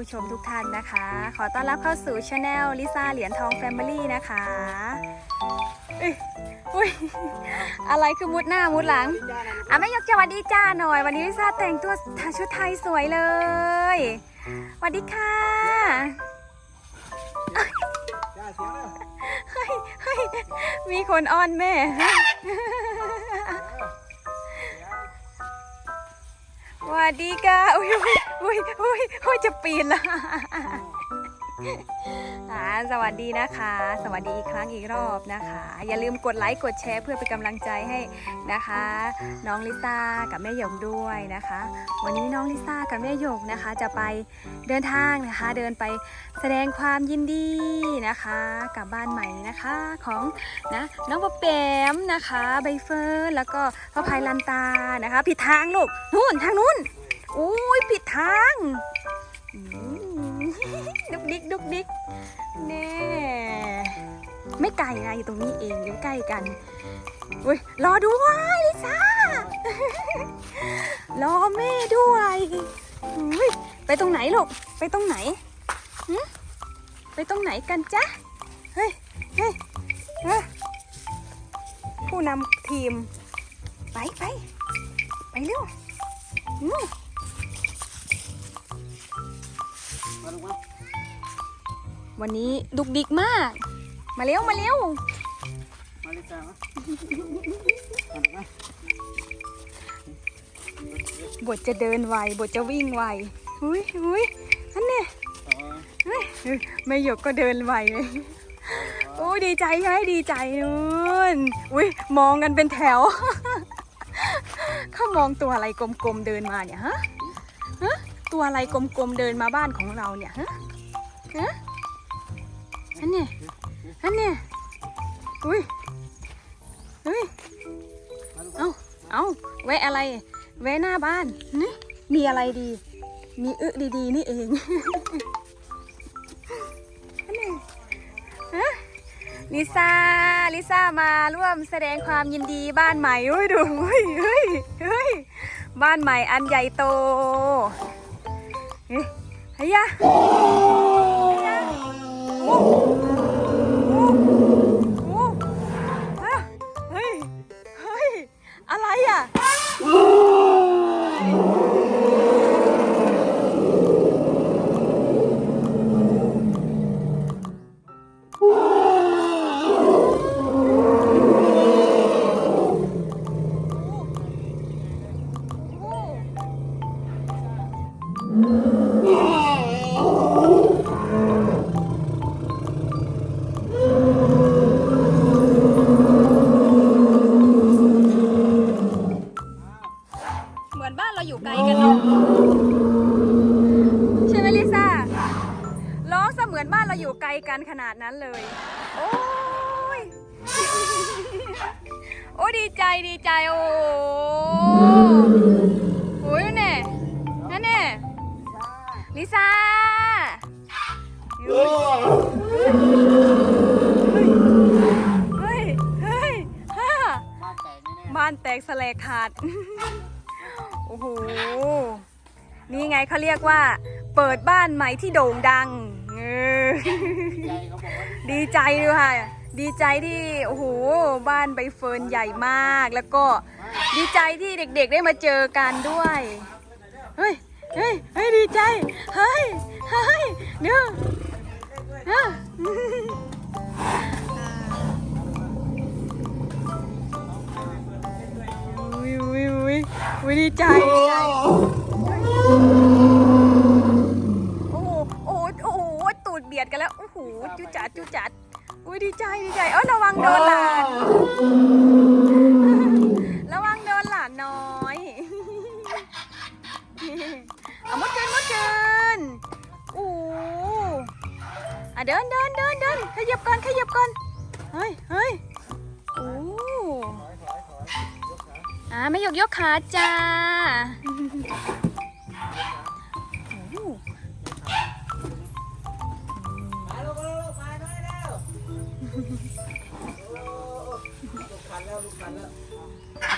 ผู้ชมทุกท่านนะคะ ขอต้อนรับเข้าสู่ช anel ลิซ่าเหรียญทองแฟมิลี่นะคะเอ้ยอุ้ยอะไรคือมุดหน้ามุดหลังอะแม่ยกสวัสดีจ้าหน่อย วันนี้ลิซ่าแต่งตัวชุดไทยสวยเลยสวัสดีค่ะจ้าเสียงเร็วเฮ้ยเฮ้ยมีคนอ้อนแม่ วัสดีค่ะ อุ้ยอุ้ยอุ้ยอุ้ยจะปีนละ อ่าสวัสดีนะคะ สวัสดีอีกครั้งอีกรอบนะคะ อย่าลืมกดไลค์กดแชร์เพื่อเป็นกำลังใจให้นะคะ น้องลิซ่ากับแม่หยกด้วยนะคะ วันนี้น้องลิซ่ากับแม่หยกนะคะ จะไปเดินทางนะคะ เดินไปแสดงความยินดีนะคะ กับบ้านใหม่นะคะของนะน้องปะแปมนะคะใบเฟิร์นแล้วก็พ่อพายลันตานะคะ ผิดทางลูกนู่นทางนู้นอุ้ยผิดทางอืม ดุกดิกดุกดิกแน่ไม่ไกลนะอยู่ตรงนี้เองอยู่ใกล้กันอุ้ยรอด้วยลิซ่ารอแม่ด้วยอุ้ยไปตรงไหนลูกไปตรงไหนหึไปตรงไหนกันจ๊ะเฮ้ยเฮ้ยเฮ้ยผู้นำทีม ไปไปไปเร็ว วันนี้ดุกดิกมาก มาเร็วมาเร็วมาเลยจ้ามามาลูกมาบทจะเดินไวบทจะวิ่งไวอุ้ยอุ้ยอันเนี้ยต่อเฮ้ยเฮ้ยไม่หยกก็เดินไวเลยโอ้ยดีใจใช่ไหมดีใจนู่นอุ้ยมองกันเป็นแถวเขามองตัวอะไรกลมๆเดินมาเนี่ยฮะฮะตัวอะไรกลมๆเดินมาบ้านของเราเนี่ยฮะฮะ อันนี้อันนี้อุ้ยอุ้ยเอาเอาแวะอะไรแวะหน้าบ้านนี่มีอะไรดี มีอึดีๆ นี่เองอันนี้ฮะลิซ่า ลิซ่ามาร่วมแสดงความยินดีบ้านใหม่เฮ้ยดูเฮ้ยเฮ้ยเฮ้ยบ้านใหม่อันใหญ่โตเฮ้ยเฮียะ มือนบ้านเราอยู่ไกลกันขนาดนั้นเลย โอ้ย โอ้ยดีใจดีใจโอ้โหนั่นแน่นั่นแน่ลิซ่าเฮ้ย เฮ้ยฮ่ามาแตกแน่บ้านแตกสลายขาด โอ้โห นี่ไงเขาเรียกว่า เปิดบ้านใหม่ที่โด่งดัง ดีใจด้วยค่ะ ดีใจที่ โอ้โห บ้านใบเฟิร์นใหญ่มาก แล้วก็ดีใจที่เด็กๆได้มาเจอกันด้วย เฮ้ย เฮ้ย เฮ้ย ดีใจ เฮ้ย เฮ้ยเดี๋ยวเฮ้ยอุ้ยอุ้ยอุ้ยอุ้ยดีใจดีใจ โอ้โห โอ้โห โอ้โห ตูดเบียดกันแล้ว โอ้โห จุจัดจุจัด อุ้ยดีใจดีใจเออระวังโดนหลาน ระวังโดนหลานน้อย เอามุดเกินมุดเกินโอ้โหอะเดินเดินเดินเดินขยับก่อนขยับก่อน เฮ้ยเฮ้ยโอ้อ่าไม่ยกยกขาจ้า ลูกคันแล้วพันแล้ว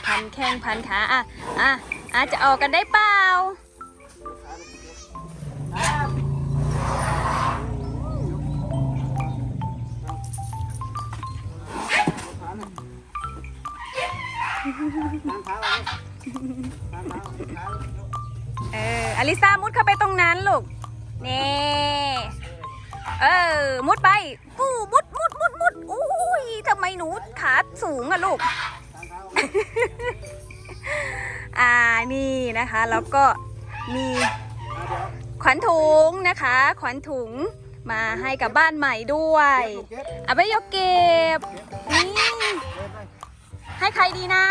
คันแข้งพันขาอะอะอาจจะออกกันได้เปล่าเอาน้ำเท้าเท้าเอออลิซามุดเข้าไปตรงนั้นลูก นี่ เออ มุดไป สูงอะลูก อ่านี่นะคะ แล้วก็มีขวัญถุงนะคะ ขวัญถุงมาให้กับบ้านใหม่ด้วยเอาไปยกเก็บนี่ให้ใครดีนะ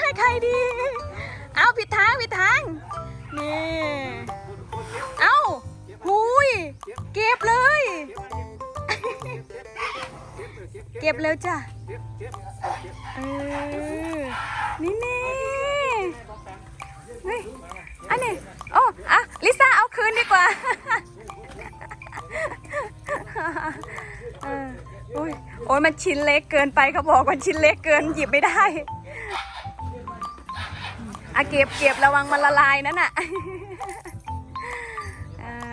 ให้ใครดี เอาผิดทางผิดทางนี่ เก็บเร็วจ้ะเออนี่แน่เฮ้ยอันนี้โอ้อะลิซ่าเอาคืนดีกว่าออโอ้ยโอ้ยมันชิ้นเล็กเกินไปเขาบอกว่าชิ้นเล็กเกินหยิบไม่ได้อะเก็บเก็บระวังมันละลายนั่นน่ะ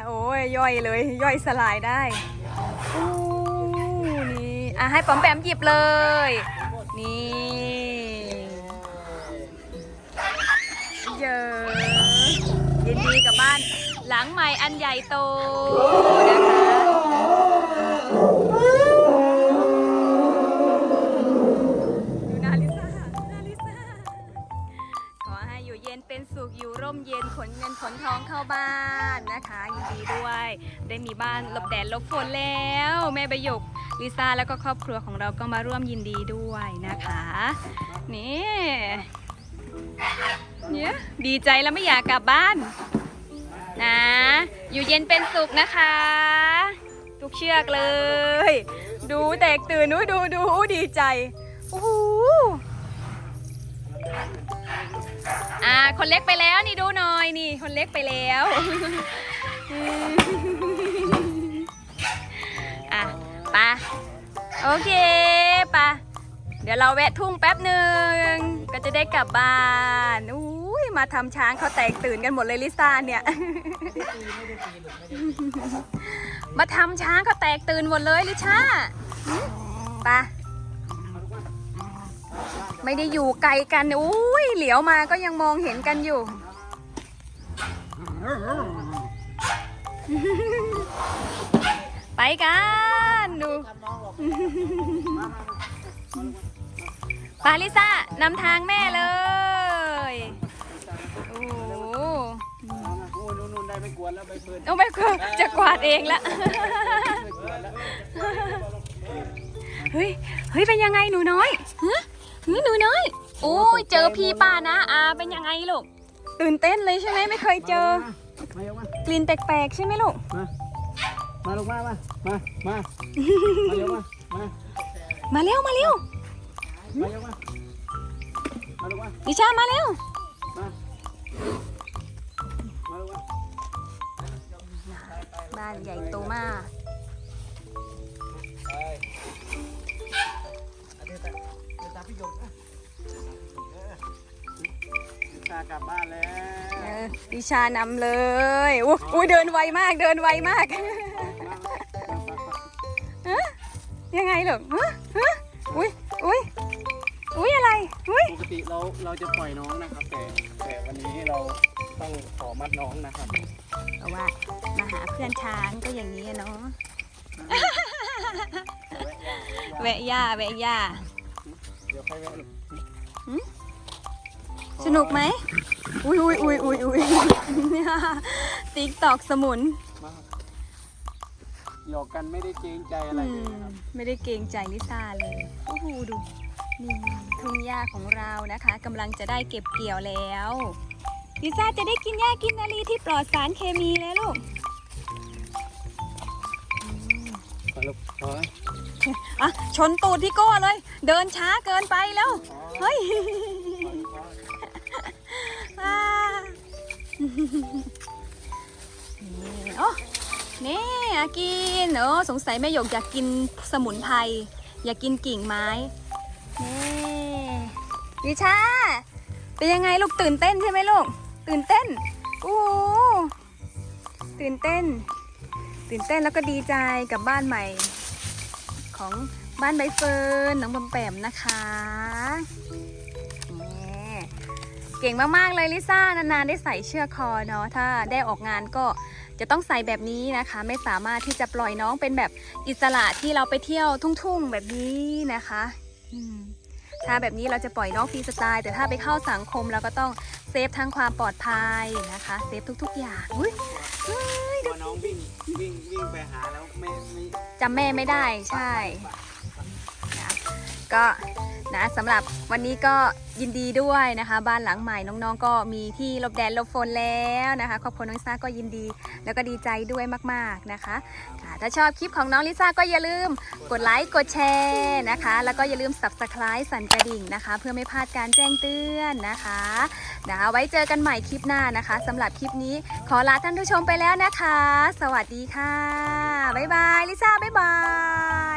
โอ้ยย่อยเลย ย่อยสลายได้ อะให้ปอมแปมหยิบเลย นี่เยอะยินดีกับบ้าน หลังใหม่อันใหญ่โตนะคะดูนาลิซ่านาลิซ่าขอให้อยู่เย็นเป็นสุขอยู่ร่มเย็นขนเงินขนทองเข้าบ้านนะคะ ยินดีด้วย ได้มีบ้านหลบแดดหลบฝนแล้ว แม่ประยก ลิซ่าแล้วก็ครอบครัวของเราก็มาร่วมยินดีด้วยนะคะ นี่เนี่ยดีใจแล้วไม่อยากกลับบ้าน นะ อยู่เย็นเป็นสุขนะคะ ทุกเชือกเลย ดูแตกตื่นดูดูดูดีใจโอ้โหอ่า คนเล็กไปแล้วนี่ดูหน่อยนี่ คนเล็กไปแล้ว ปะโอเคปะเดี๋ยวเราแวะทุ่งแป๊บหนึ่งก็จะได้กลับบ้านอุ้ยมาทำช้างเขาแตกตื่นกันหมดเลยลิซ่าเนี่ย มาทำช้างเขาแตกตื่นหมดเลยลิชาปะไม่ได้อยู่ไกลกันอุ้ยเหลียวมาก็ยังมองเห็นกันอยู่ ไปกันดูปาลิซ่านำทางแม่เลยโอ้โหเอามาโอ้ยนู่นได้ไม่กวนแล้วใบเฟิร์นเอาไปกวาดจะกวาดเองละไม่กวนแล้วเฮ้ยเฮ้ยเป็นยังไงหนูน้อยฮะเฮ้ยหนูน้อย โอ้ยเจอพี่ป้านะอาเป็นยังไงลูกตื่นเต้นเลยใช่ไหมไม่เคยเจอกลิ่นแปลกๆใช่ไหมลูก มามาลงมามา มา มา มายกมา มา มาเร็วมาเร็วมายกมา มาลงมาดิชามาเร็ว มา มาลงมา บ้านใหญ่โตมาก ไปอันนี้ตาเดี๋ยวตาพี่หยกนะลิซ่ากลับบ้านแล้ว เออดิชานำเลยอู้อุ้ยเดินไวมากเดินไวมาก ยังไงลูกฮะฮะอุ้ยอุ้ยอุ้ยอะไรอุ้ยปกติเราเราจะปล่อยน้องนะครับ แต่แต่วันนี้เราต้องขอมัดน้องนะครับเพราะว่ามาหาเพื่อนช้างก็อย่างนี้อะเนาะแวะย่าแวะย่าเดี๋ยวค่อยแวะลูกหืมสนุกไหมอุ้ยอุ้ยอุ้ยอุ้ยอุ้ยติ๊กตอกสมุนมา หยอกกันไม่ได้เกรงใจอะไรเลยนะครับ ไม่ได้เกรงใจลิซ่าเลยโอ้โหดูนี่ทุ่งหญ้าของเรานะคะกำลังจะได้เก็บเกี่ยวแล้วลิซ่าจะได้กินหญ้ากินนาลีที่ปลอดสารเคมีแล้วลูกมาลูกขออะชนตูดพี่โก้เลย เดินช้าเกินไปแล้ว เฮ้ยอ่านี่โอ้ นี่อากินโอ้สงสัยแม่หยกอยากกินสมุนไพรอยากกินกิ่งไม้นี่ลิชาเป็นยังไงลูกตื่นเต้นใช่ไหมลูกตื่นเต้นโอ้ตื่นเต้น ตื่นเต้นแล้วก็ดีใจกับบ้านใหม่ ของบ้านใบเฟิร์นน้องบอมแปมนะคะนี่เก่งมาก ๆ เลยลิซ่านานๆได้ใส่เชือกคอเนาะถ้าได้ออกงานก็ จะต้องใส่แบบนี้นะคะ ไม่สามารถที่จะปล่อยน้องเป็นแบบอิสระที่เราไปเที่ยวทุ่งๆแบบนี้นะคะอืมถ้าแบบนี้เราจะปล่อยน้องฟรีสไตล์แต่ถ้าไปเข้าสังคมเราก็ต้องเซฟทั้งความปลอดภัยนะคะเซฟทุก ๆ อย่างอุ๊ยพอน้องวิ่งวิ่งวิ่งไปหาแล้วไม่ไม่จำแม่ไม่ได้ใช่ก็ นะสำหรับวันนี้ก็ยินดีด้วยนะคะ บ้านหลังใหม่น้องๆ ก็มีที่ลบแดดลบฝนแล้วนะคะครอบครัวน้องลิซ่าก็ยินดีแล้วก็ดีใจด้วยมากๆนะคะค่ะถ้าชอบคลิปของน้องลิซ่าก็อย่าลืมกดไลค์กดแชร์นะคะ แล้วก็อย่าลืม subscribe สั่นกระดิ่งนะคะ เพื่อไม่พลาดการแจ้งเตือนนะคะนะคะ ไว้เจอกันใหม่คลิปหน้านะคะสำหรับคลิปนี้ขอลาท่านผู้ชมไปแล้วนะคะ สวัสดีค่ะบ๊ายบายลิซ่าบ๊ายบาย